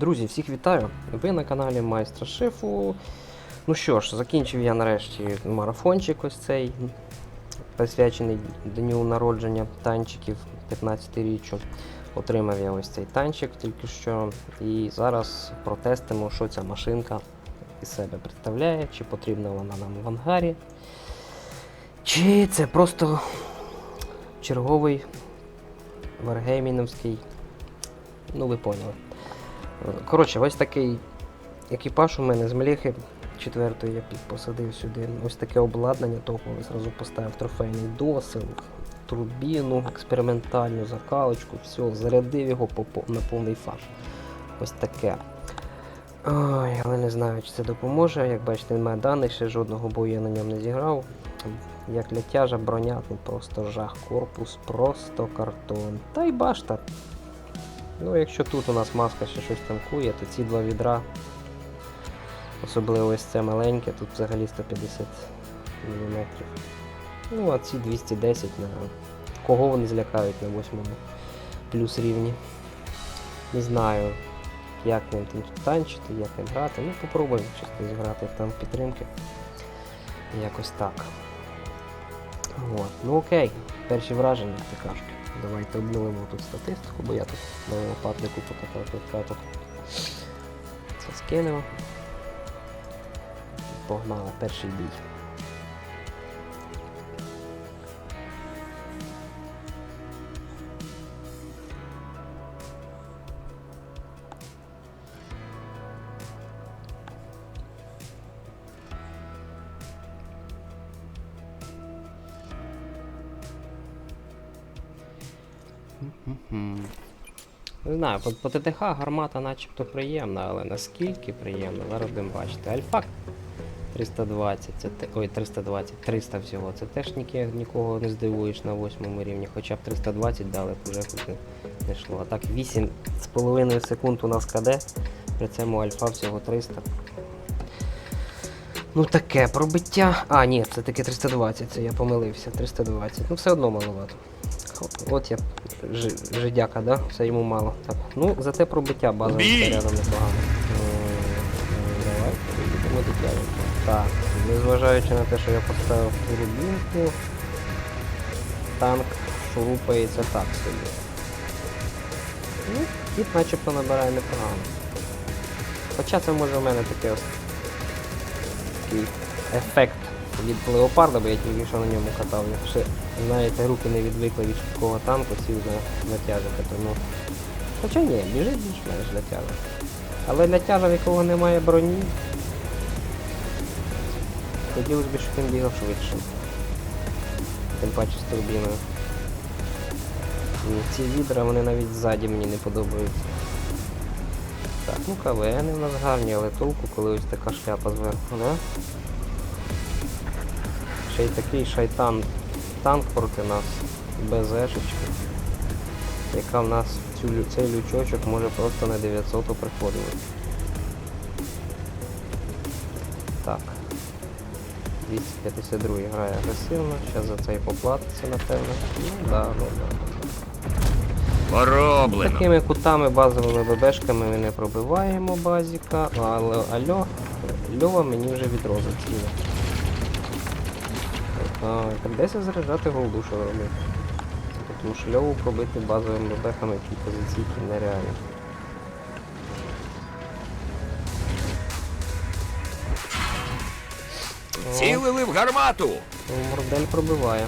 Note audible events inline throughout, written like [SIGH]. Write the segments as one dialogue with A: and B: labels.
A: Друзі, всіх вітаю! Ви на каналі Майстра Шефу. Ну що ж, закінчив я нарешті марафончик ось цей, присвячений дню народження танчиків 15-річчю. Отримав я ось цей танчик тільки що. І зараз протестимо, що ця машинка із себе представляє, чи потрібна вона нам в ангарі, чи це просто черговий варгейміновський. Ну, ви поняли. Коротше, ось такий екіпаж у мене з Меліхи четвертої я посадив сюди. Ось таке обладнання топове, зразу поставив трофейний досил, турбіну, експериментальну закалочку, все, зарядив його на повний фарш. Ось таке. Ой, але не знаю, чи це допоможе. Як бачите, немає даних, ще жодного бою я на ньому не зіграв. Як для броня, ну просто жах, корпус, просто картон. Та й башта. Ну, якщо тут у нас маска ще щось танкує, то ці два відра, особливо ось це маленьке, тут взагалі 150 мм. Ну, а ці 210 на кого вони злякають на восьмому плюс рівні. Не знаю, як ним там танчити, як ним грати. Ну, попробуємо чисто зіграти там підтримки. Якось так. От. Ну окей, перші враження, як ти кажуть. Давайте обновимо тут статистику, бо я тут на випаднику покатав тут. Це скинемо. Погнали, перший бій. Не знаю, по, по ТТХ гармата начебто приємна, але наскільки приємна, зараз будемо бачити. Альфа 320, це те, ой, 320, 300 всього. Це теж ніки, нікого не здивуєш на восьмому рівні, хоча б 320 дали, вже хоч не, не йшло. А так 8,5 секунд у нас КД, при цьому альфа всього 300. Ну таке пробиття. А, ні, це таки 320, це я помилився. 320. Ну все одно маловато. От- я жи- жидяка, да? Все йому мало. Так. Ну, зате пробиття базовим снарядом непогано. Давай, перейдемо до тяги. Так, незважаючи на те, що я поставив турбінку, танк шурупається так собі. Ну, кіт начебто набирає непогано. Хоча це може в мене таке ось такий ефект від леопарда, бо я тільки що на ньому катав. Я знаєте, руки не відвикли від швидкого танку, сів на тяжика, тому. Хоча ні, біжить більш-менш для тяжа. Але для тяжа, в якого немає броні, хотілося б, щоб він бігав швидше. Тим паче з турбіною. І ці відра вони навіть ззаді мені не подобаються. Так, ну КВН у нас гарні, але толку, коли ось така шляпа зверху, да? Ще й такий шайтан танк проти нас, без ешечки, яка в нас цю, цей лючочок може просто на 900 приходити. Так. 252 грає агресивно, зараз за це і поплатиться, напевно. Ну да, ну да.
B: Пороблено.
A: Такими кутами базовими ББшками ми не пробиваємо базіка, але альо, льова мені вже відро заціло. Десь заряджати голду, що робити. Тому що льову пробити базовими ББхами в тій позиційки нереально.
B: Цілили в гармату.
A: мордель пробиває.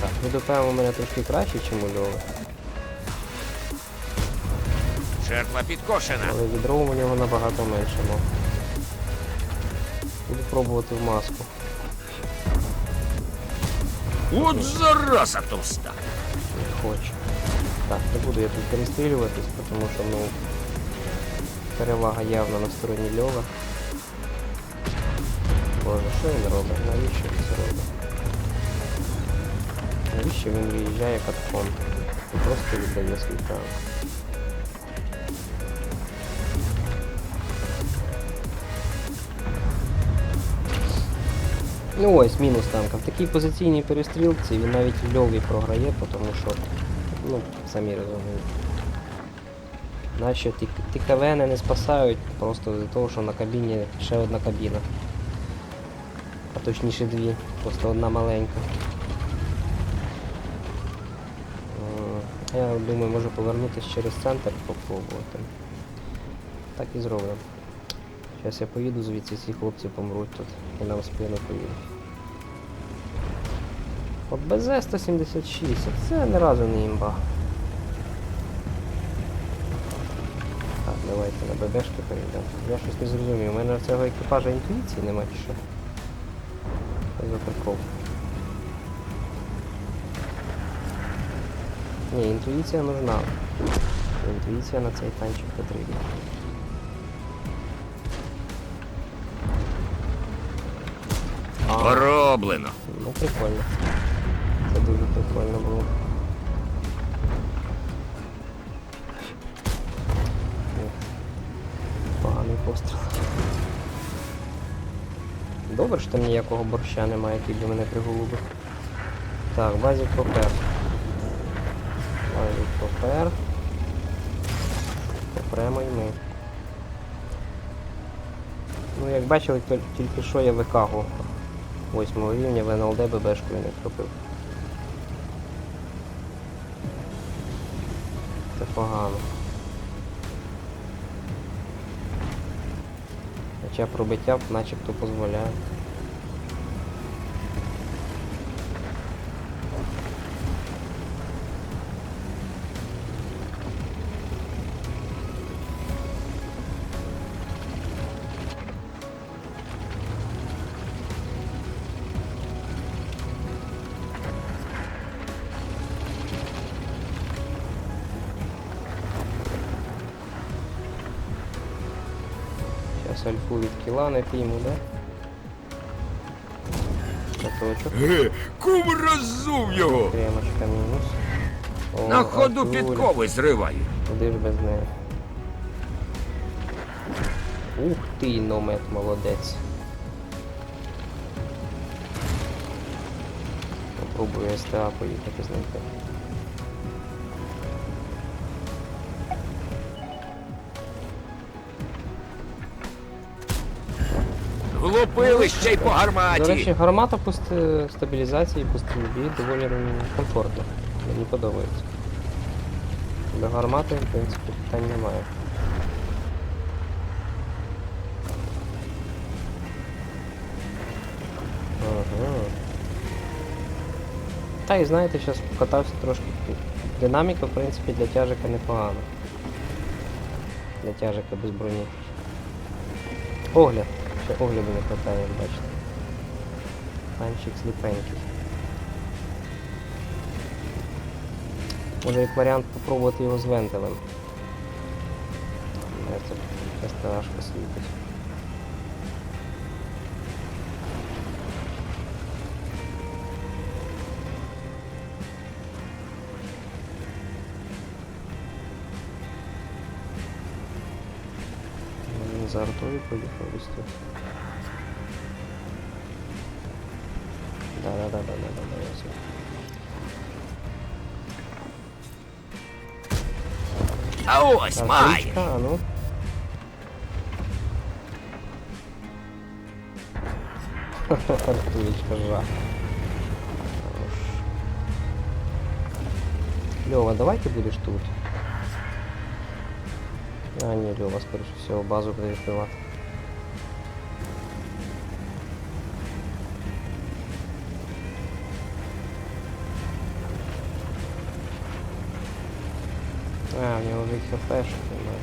A: Так, ВДП у мене трошки краще, ніж у льова.
B: Жертва підкошена.
A: Але відро у нього набагато менше. Буду пробувати в маску.
B: От зараза товста.
A: Не хочу. Так, не буду я тут перестрілюватись, тому що ну перевага явно на стороні Льова. Боже, що він робить? Навіщо він це робить? Навіщо він виїжджає катком? Він просто віддає свій танк. Ну ось мінус танка. В такій позиційній перестрілці він навіть в льові програє, тому що, ну, самі розумієте. Наші ті, ті КВН не спасають просто з-за того, що на кабіні ще одна кабіна. А точніше дві, просто одна маленька. Я думаю, можу повернутися через центр попробувати. Так і зроблю. Зараз я поїду звідси, ці хлопці помруть тут і нам спину поїдуть. От БЗ-176, це ні разу не імба. Так, давайте на ББшки перейдемо. Я щось не зрозумів. У мене цього екіпажа інтуїції нема чи? Що за прикол? Ні, інтуїція нужна. Інтуїція на цей танчик потрібна.
B: Пороблено.
A: ну прикольно. Це дуже прикольно було. Поганий постріл. Добре, що там ніякого борща немає, який би мене приголубив. Так, базік попер. Базік попер. Попремо й ми. Ну, як бачили, тільки що я викагу 8 рівня в НЛД ББшкою не кропив. Це погано. Хоча пробиття начебто дозволяє. Кіла не пійму, да? Каточок.
B: Ге, Кум роззув його.
A: Кремочка мінус. О,
B: На ходу
A: Артуля.
B: підкови зриваю.
A: Куди ж без неї? Ух ти, номет, молодець. Попробую СТА поїхати знайти.
B: Влупили ще й по
A: До речі, гармата по ст- стабілізації по стрільбі доволі м, комфортна. Мені подобається. До гармати, в принципі, питань немає. Ага. Та і знаєте, зараз покатався трошки. Динаміка, в принципі, для тяжика непогана. Для тяжика без броні. Огляд. Ще огляду не хватає, як бачите. Панчик сліпенький. Може як варіант попробувати його з вентилем. Це Це СТАшка світить. За артою поїхав вести. Да, да, да, да, да, да, да, я все.
B: А ось має.
A: Артичка, а ну. Артулечка жах. Хорош. Лёва, давай ты будешь тут. А, не, Лёва, скорее всего, базу сбивать. А, у него уже хп, что понимаю.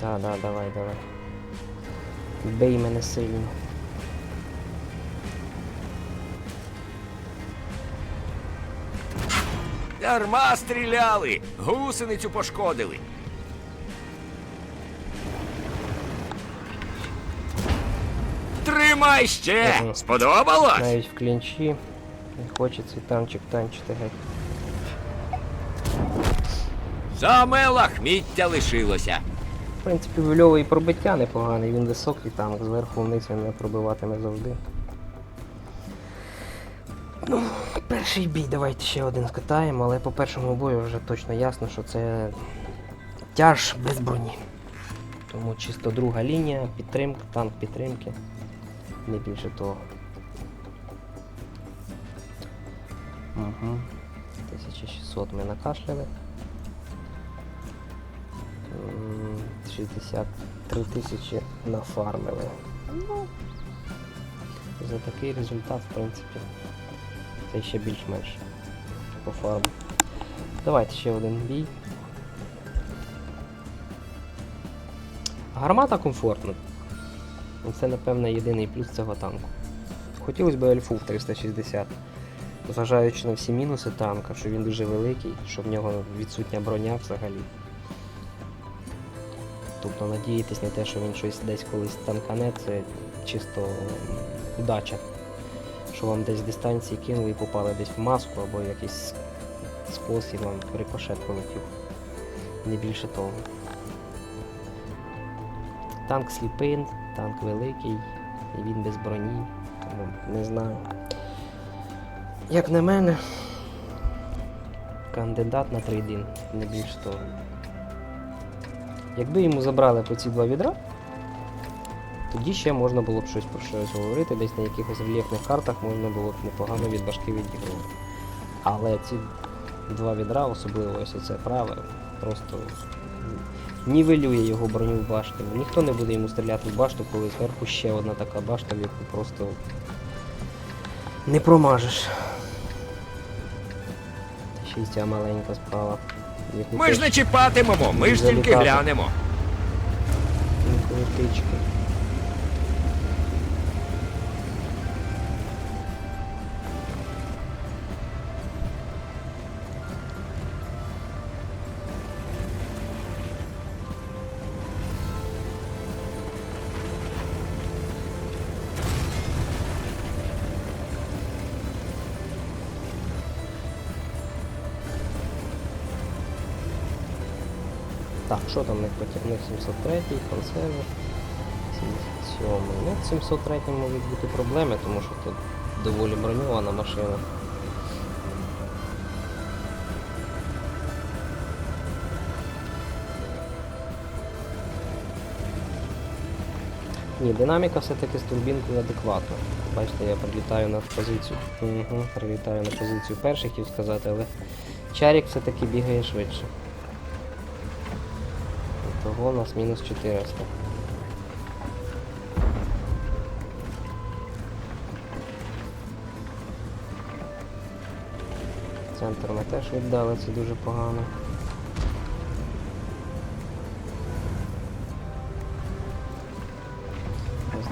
A: Да, да, давай, давай. Бей мене сильно.
B: Дарма стріляли. Гусеницю пошкодили. Тримай ще!
A: Ага.
B: Сподобалось?
A: Навіть в клінчі. Не хочеться танчик танчити геть.
B: Саме лахміття лишилося.
A: В принципі, в Льова і пробиття непогане, він високий танк, зверху вниз він не пробиватиме завжди. Ну, перший бій, давайте ще один скатаємо, але по першому бою вже точно ясно, що це тяж без броні. Тому чисто друга лінія, підтримка, танк підтримки. Не більше того. Угу. 1600 ми накашляли. 63 тисячі нафармили. Ну, за такий результат, в принципі, це ще більш-менш по фарму. Давайте ще один бій. Гармата комфортна. Це, напевно, єдиний плюс цього танку. Хотілося б альфу в 360. Зважаючи на всі мінуси танка, що він дуже великий, що в нього відсутня броня взагалі. Тобто надіятись на те, що він щось десь колись танкане, це чисто удача. Що вам десь дистанції кинули і попали десь в маску або якийсь скос і вам рикошет полетів. Не більше того. Танк сліпий, танк великий, і він без броні. Тому не знаю. Як на мене, кандидат на трейдин, не більше того. Якби йому забрали по ці два відра, тоді ще можна було б щось про щось говорити, десь на якихось рельєфних картах можна було б непогано від башки відігрувати. Але ці два відра, особливо ось оце праве, просто нівелює його броню в башті. Ніхто не буде йому стріляти в башту, коли зверху ще одна така башта, в яку просто не промажеш. Ще й ця маленька справа.
B: Ми ж не чіпатимемо, ми ж тільки глянемо.
A: інколи що там в них потягнув 703 консерви. 77 Ну, в 703 можуть бути проблеми, тому що тут доволі броньована машина. Ні, динаміка все-таки з турбінкою адекватна. Бачите, я прилітаю на позицію. Угу, прилітаю на позицію перших, хотів сказати, але чарік все-таки бігає швидше. Того у нас мінус 400. Центр ми теж віддали, це дуже погано.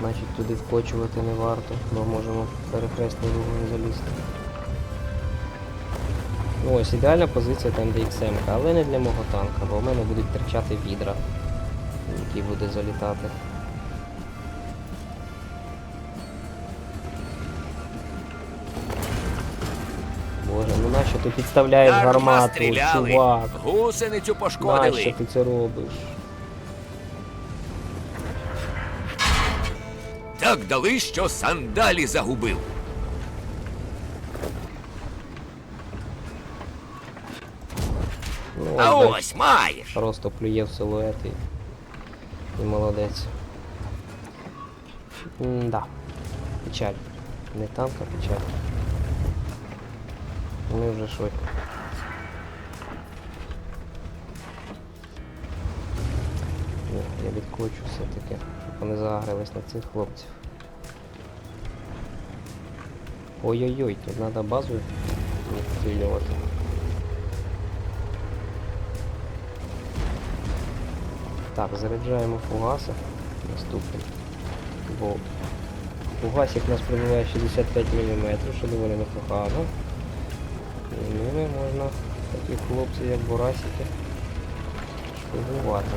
A: Значить туди вкочувати не варто, бо можемо перехресний вогонь залізти. Ну ось ідеальна позиція там, де XM, але не для мого танка, бо в мене будуть терчати відра, які буде залітати. Боже, ну нащо ти підставляєш
B: Дарма
A: гармату,
B: стріляли,
A: чувак?
B: гусеницю
A: Нащо ти це робиш?
B: Так дали, що сандалі загубив.
A: Ну,
B: А ось маєш.
A: Просто плює в силует і, і молодець. М-да. Печаль. Не танк, а печаль. Ми вже. Ні, я відкочу все-таки, щоб вони загрились на цих хлопців. Ой-ой-ой, тут треба базу відстрілювати. Так, заряджаємо фугаси. Наступний. Бо фугасик у нас пробиває 65 мм, що доволі непогано. І ними можна такі хлопці, як бурасики, шпигувати.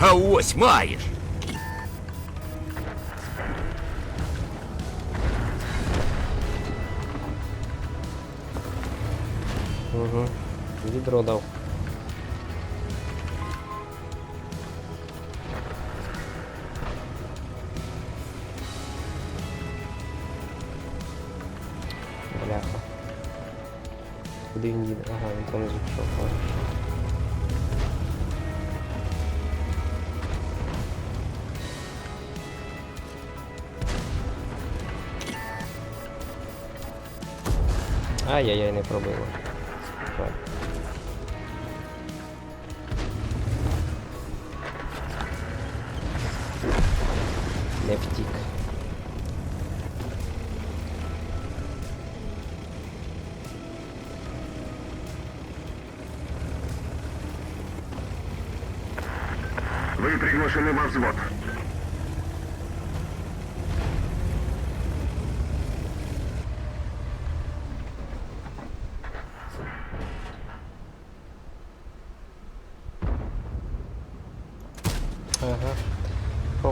B: А ось маєш.
A: Угу. Відро дав. Бляха. Куди він їде? Ага, він понизу пішов. ладно. Ай-яй-яй, не пробило.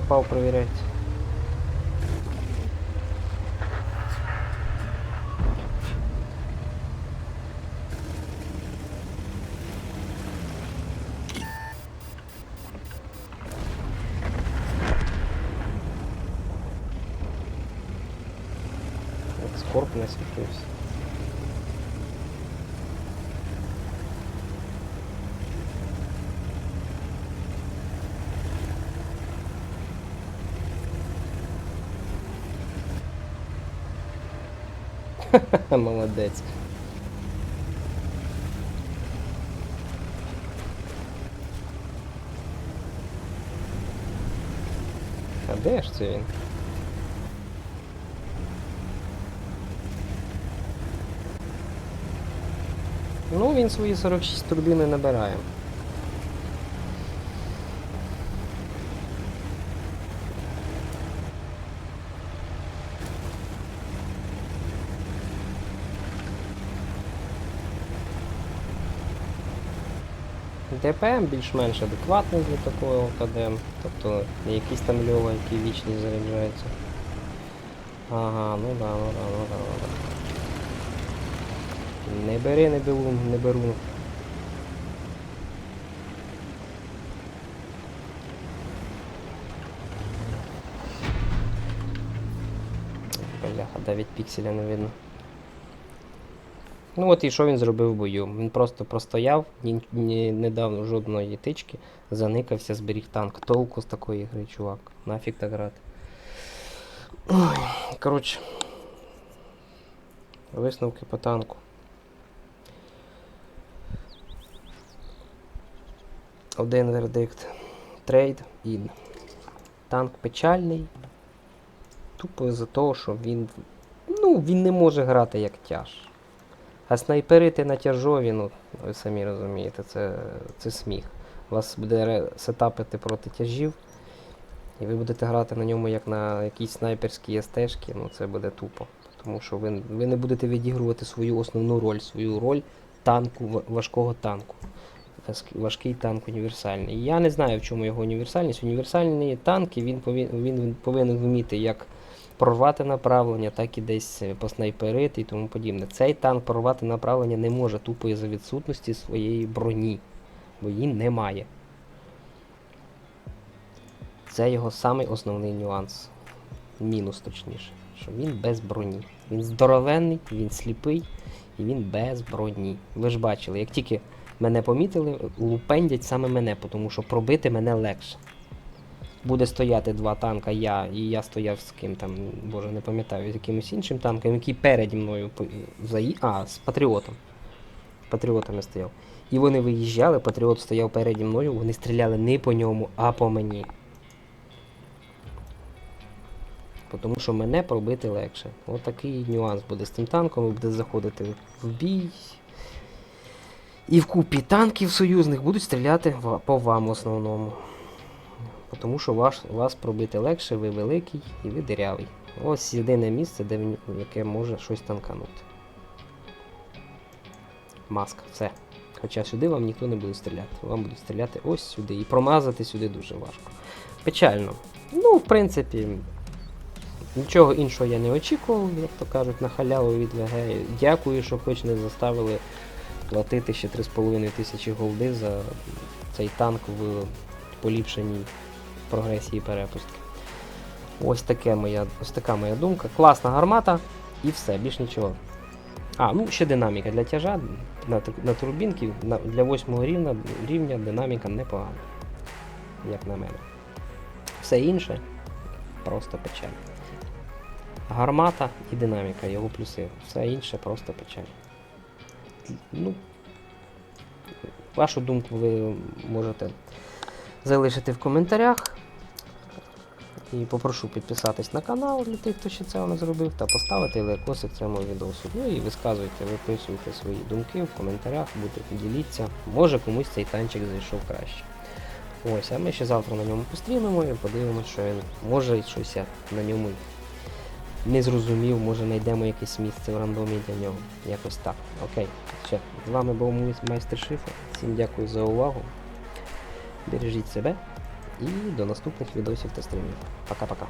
A: попал проверять. Скорбь на ситуации. [LAUGHS] Молодець. А де ж це він? Ну, він свої 46 турбіни набирає. ДПМ більш-менш адекватний для такого КДМ, тобто не якісь там льова, які вічні заряджаються. Ага, ну да, ну да, ну да, ну да. Не бери, не беру, не беру. Бляха, 9 пікселя не видно. Ну от і що він зробив в бою? Він просто простояв, ні, ні, не дав жодної тички, заникався, зберіг танк. Толку з такої гри, чувак. Нафіг так грати. Коротше. Висновки по танку. Один вердикт. Трейд ін. Танк печальний. Тупо за того, що він. Ну, він не може грати як тяж. А снайперити на тяжові, ну, ви самі розумієте, це, це сміх. Вас буде сетапити проти тяжів, і ви будете грати на ньому як на якійсь снайперській СТшки, ну це буде тупо. Тому що ви, ви не будете відігрувати свою основну роль, свою роль танку, ва- важкого танку. Важкий танк універсальний. Я не знаю, в чому його універсальність. Універсальні танки він повинен, він повинен вміти як прорвати направлення, так і десь е, поснайперити і тому подібне. Цей танк прорвати направлення не може тупо із-за відсутності своєї броні, бо її немає. Це його самий основний нюанс. Мінус точніше. Що він без броні. Він здоровенний, він сліпий і він без броні. Ви ж бачили, як тільки мене помітили, лупендять саме мене, тому що пробити мене легше. Буде стояти два танка, я, і я стояв з ким там, боже, не пам'ятаю, з якимось іншим танком, який переді мною заї... А, з патріотом. З патріотами стояв. І вони виїжджали, патріот стояв переді мною, вони стріляли не по ньому, а по мені. Тому що мене пробити легше. Ось такий нюанс буде з цим танком, ви будете заходити в бій. І в купі танків союзних будуть стріляти по вам в основному. Тому що ваш, вас пробити легше, ви великий і ви дирявий. Ось єдине місце, де він, яке може щось танканути. Маска, все. Хоча сюди вам ніхто не буде стріляти. Вам будуть стріляти ось сюди. І промазати сюди дуже важко. Печально. Ну, в принципі, нічого іншого я не очікував, як то кажуть, на халяву від ВГ. Дякую, що хоч не заставили платити ще 3,5 тисячі голди за цей танк в поліпшеній прогресії перепустки. Ось, таке моя, ось така моя думка. Класна гармата і все, більш нічого. А, ну ще динаміка для тяжа на, на турбінки на, для 8 рівня, рівня динаміка непогана, як на мене. Все інше просто печаль. Гармата і динаміка, його плюси. Все інше просто печаль. Ну, вашу думку ви можете залишити в коментарях. І попрошу підписатись на канал для тих, хто ще цього не зробив, та поставити лайкосик цьому відео. Ну і висказуйте, виписуйте свої думки в коментарях, будете діліться. Може комусь цей танчик зайшов краще. Ось, а ми ще завтра на ньому пострімимо і подивимося, що він може щось я на ньому не зрозумів, може знайдемо якесь місце в рандомі для нього. Якось так. Окей. Все. З вами був мій майстер Шифа. Всім дякую за увагу. Бережіть себе і до наступних відосів та стрімів. Пока-пока.